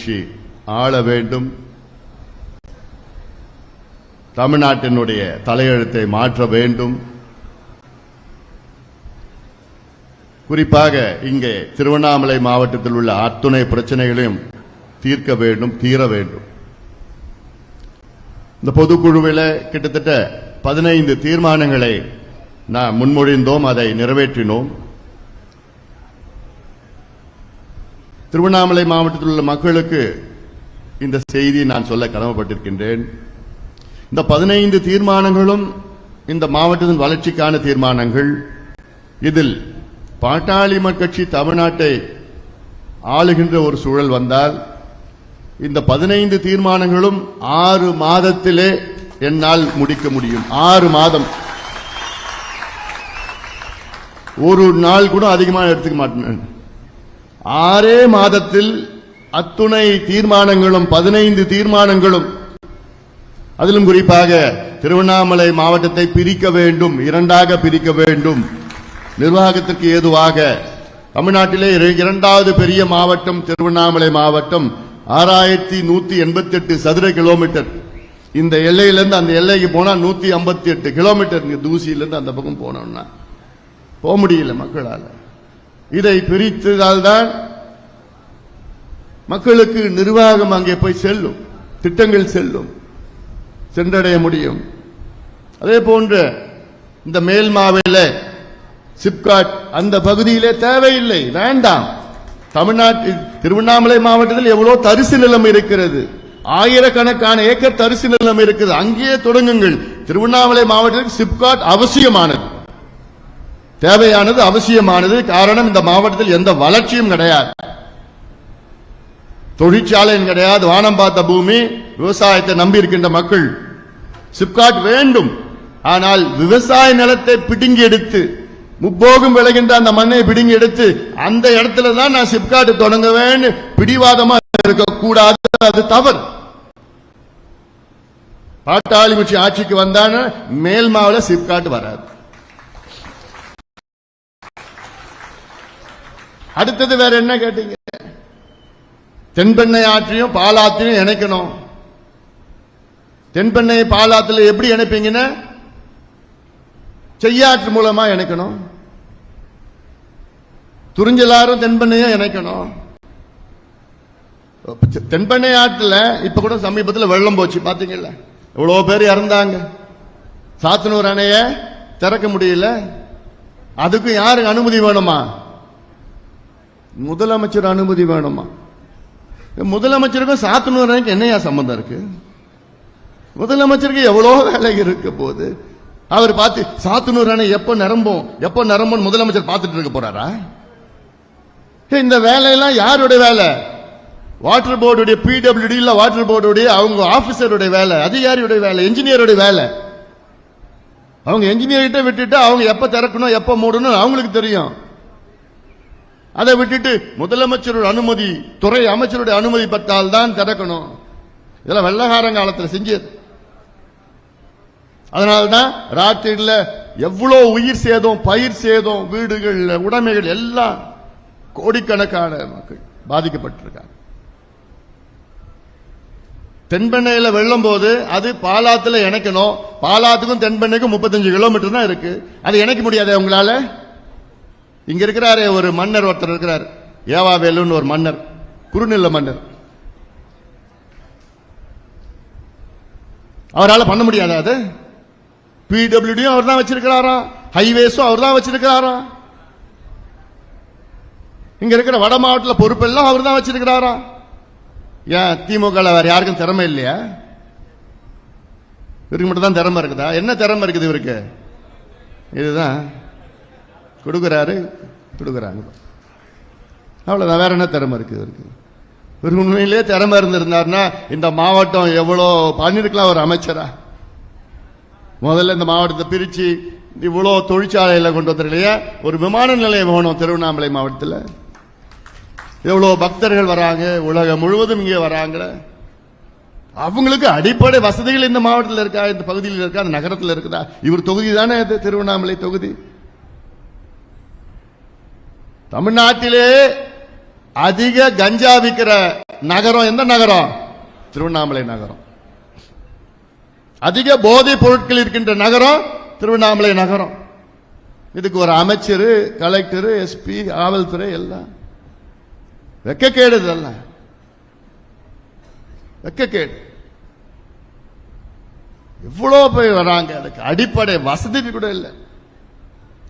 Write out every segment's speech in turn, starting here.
கட்சி ஆள வேண்டும். தமிழ்நாட்டினுடைய தலையெழுத்தை மாற்ற வேண்டும். குறிப்பாக இங்கே திருவண்ணாமலை மாவட்டத்தில் உள்ள அத்துணை பிரச்சனைகளையும் தீர்க்க வேண்டும் தீர வேண்டும். இந்த பொதுக்குழுவில் கிட்டத்தட்ட பதினைந்து தீர்மானங்களை நான் முன்மொழிந்தோம் அதை நிறைவேற்றினோம். திருவண்ணாமலை மாவட்டத்தில் உள்ள மக்களுக்கு இந்த செய்தியை நான் சொல்ல கடமைப்பட்டிருக்கின்றேன். இந்த பதினைந்து தீர்மானங்களும் இந்த மாவட்டத்தின் வளர்ச்சிக்கான தீர்மானங்கள். இதில் பாட்டாளி கட்சி தமிழ்நாட்டை ஆளுகின்ற ஒரு சூழல் வந்தால் இந்த பதினைந்து தீர்மானங்களும் ஆறு மாதத்திலே என்னால் முடிக்க முடியும். ஆறு மாதம். ஒரு நாள் கூட அதிகமாக எடுத்துக்க மாட்டேன். ஆறே மாதத்தில் அத்துணை தீர்மானங்களும் பதினைந்து தீர்மானங்களும் அதிலும் குறிப்பாக திருவண்ணாமலை மாவட்டத்தை பிரிக்க வேண்டும் இரண்டாக பிரிக்க வேண்டும். நிர்வாகத்திற்கு ஏதுவாக தமிழ்நாட்டிலே இரண்டாவது பெரிய மாவட்டம் திருவண்ணாமலை மாவட்டம் ஆறாயிரத்தி நூத்தி எண்பத்தி எட்டு சதுர கிலோமீட்டர். இந்த எல்லையிலிருந்து அந்த எல்லைக்கு போனா நூத்தி ஐம்பத்தி எட்டு கிலோமீட்டர் தூசியிலிருந்து அந்த பக்கம் போனோம்னா போக முடியல மக்களால். இதை பிரித்ததால்தான் மக்களுக்கு நிர்வாகம் அங்கே போய் செல்லும் திட்டங்கள் செல்லும் சென்றடைய முடியும். அதே போன்று இந்த மேல் மாவையில சிப்காட் அந்த பகுதியிலே தேவையில்லை வேண்டாம். தமிழ்நாட்டில் திருவண்ணாமலை மாவட்டத்தில் எவ்வளவு தரிசு நிலம் இருக்கிறது? ஆயிரக்கணக்கான ஏக்கர் தரிசு நிலம் இருக்குது. அங்கேயே தொடங்குங்கள். திருவண்ணாமலை மாவட்டத்தில் சிப்காட் அவசியமானது. தேவையானது அவசியமானது. காரணம் இந்த மாவட்டத்தில் எந்த வளர்ச்சியும் கிடையாது. தொழிற்சாலையும் கிடையாது. வானம் பார்த்த பூமி விவசாயத்தை நம்பி இருக்கின்ற மக்கள். சிப்காட் வேண்டும். ஆனால் விவசாய நிலத்தை பிடுங்கி எடுத்து முப்போகும் விளைகின்ற அந்த மண்ணை பிடுங்கி எடுத்து அந்த இடத்துல தான் நான் சிப்காட் தொடங்குவேன்னு பிடிவாதமா இருக்கக்கூடாது. அது தவறு. பாட்டாளி ஆட்சிக்கு வந்தான மேல் சிப்காட் வராது. அடுத்தது வேற என்ன கேட்டீங்க? தென்பெண்ணை ஆற்றையும் பாலாற்றையும் இணைக்கணும். தென்பெண்ணை பாலாத்துல எப்படி இணைப்பீங்கன்னு? செய்யாற்று மூலமா இணைக்கணும். துறிஞ்சலாரும் தென்பெண்ணையும் இணைக்கணும். தென்பெண்ணை ஆற்றுல இப்ப கூட சமீபத்தில் வெள்ளம் போச்சு பாத்தீங்கல்ல? எவ்வளவு பேர் இறந்தாங்க. சாத்தனூர் அணைய திறக்க முடியல. அதுக்கும் யாருக்கு அனுமதி வேணுமா? முதலமைச்சர் அனுமதி வேணுமா? முதலமைச்சருக்கும் சாத்தனூர் என்னையா சம்பந்தம் இருக்கு? முதலமைச்சருக்கு எவ்வளோ வேலை இருக்க போது அவர் பார்த்து சாத்தனூர் அணை எப்போ நிரம்பும்? எப்போ நிரம்பும் முதலமைச்சர் பார்த்துட்டு இருக்க போறாரா? இந்த வேலையெல்லாம் யாருடைய வேலை? வாட்டர் போர்டுடைய பிடபிள்யூடி இல்லை வாட்டர் போர்டுடைய அவங்க ஆஃபீஸருடைய வேலை அதிகாரியுடைய வேலை என்ஜினியருடைய வேலை. அவங்க என்ஜினியர்கிட்ட விட்டுட்டு அவங்க எப்போ திறக்கணும் எப்போ மூடணும் அவங்களுக்கு தெரியும். அதை விட்டுட்டு முதலமைச்சரோட அனுமதி துறை அமைச்சருடைய அனுமதி பெற்றால் தான் திறக்கணும். இதெல்லாம் வெள்ளகாரன் காலத்தில் செஞ்சது. அதனால்தான் ராத்திரியில் எவ்வளோ உயிர் சேதம் பயிர் சேதம் வீடுகள் உடைமைகள் எல்லாம் கோடிக்கணக்கான மக்கள் பாதிக்கப்பட்டிருக்காங்க. தென்பெண்ணையில் வெள்ளம் போது அது பாலாத்தில் இணைக்கணும். பாலாத்துக்கும் தென்பெண்ணைக்கும் முப்பத்தஞ்சு கிலோமீட்டர் தான் இருக்கு. அது இணைக்க முடியாது உங்களால? இங்க இருக்கிறாரே ஒரு மன்னர் ஒருத்தர் இருக்கிறார். ஏவாவேலுன்னு ஒரு மன்னர் குறுநில மன்னர். அவரால் பண்ண முடியாது அது? பிடபிள்யூடியும் அவர் தான் வச்சிருக்கிறாராம் ஹைவேஸும் அவர் தான் வச்சிருக்கிறாராம் இங்க இருக்கிற வட மாவட்டத்தில் பொறுப்பெல்லாம் அவர் தான் வச்சிருக்கிறாராம் ஏன் திமுக வேற யாருக்கும் திறமை இல்லையா? இவருக்கு மட்டும் தான் திறமை இருக்குதா? என்ன திறமை இருக்குது இவருக்கு? இதுதான். கொடுக்குறாரு கொடுக்குறாங்க. அவ்வளோதான் வேற என்ன திறமை இருக்கு இவருக்கு? உண்மையிலேயே திறமை இருந்திருந்தாருன்னா இந்த மாவட்டம் எவ்வளோ பண்ணிருக்கலாம் ஒரு அமைச்சரா? முதல்ல இந்த மாவட்டத்தை பிரித்து இவ்வளோ தொழிற்சாலையில் கொண்டு வந்துருக்கலையே? ஒரு விமான நிலையம் வேணும் திருவண்ணாமலை மாவட்டத்தில். எவ்வளோ பக்தர்கள் வராங்க உலகம் முழுவதும் இங்கே வராங்க அவங்களுக்கு அடிப்படை வசதிகள் இந்த மாவட்டத்தில் இருக்கா? இந்த பகுதியில் இருக்கா? இந்த நகரத்தில் இருக்குதா? இவர் தொகுதி தானே இது திருவண்ணாமலை தொகுதி? தமிழ்நாட்டிலே அதிக கஞ்சா விற்கிற நகரம் எந்த நகரம்? திருவண்ணாமலை நகரம். அதிக போதைப் பொருட்கள் இருக்கின்ற நகரம் திருவண்ணாமலை நகரம். இதுக்கு ஒரு அமைச்சர் கலெக்டர் எஸ்பி காவல்துறை எல்லாம். வெக்கக்கேடு இதெல்லாம். வெக்கக்கேடு. எவ்வளோ பேர் வராங்க? அதுக்கு அடிப்படை வசதி கூட இல்லை.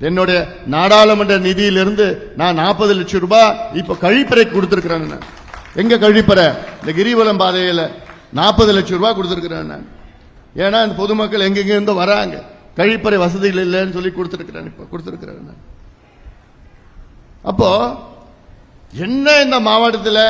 என்னுடைய நாடாளுமன்ற நிதியிலிருந்து நான் நாற்பது லட்சம் ரூபாய் இப்ப கழிப்பறை கொடுத்துருக்கிறேன் நான். எங்க கழிப்பறை இந்த கிரிவலம் பாதையில நாற்பது லட்சம் ரூபாய் கொடுத்துருக்கிறேன் நான் ஏன்னா இந்த பொதுமக்கள் எங்கெங்க இருந்து வராங்க கழிப்பறை வசதிகள் இல்லைன்னு சொல்லி கொடுத்துருக்கிறேன் இப்ப கொடுத்துருக்கிறேன் நான். அப்போ என்ன இந்த மாவட்டத்தில்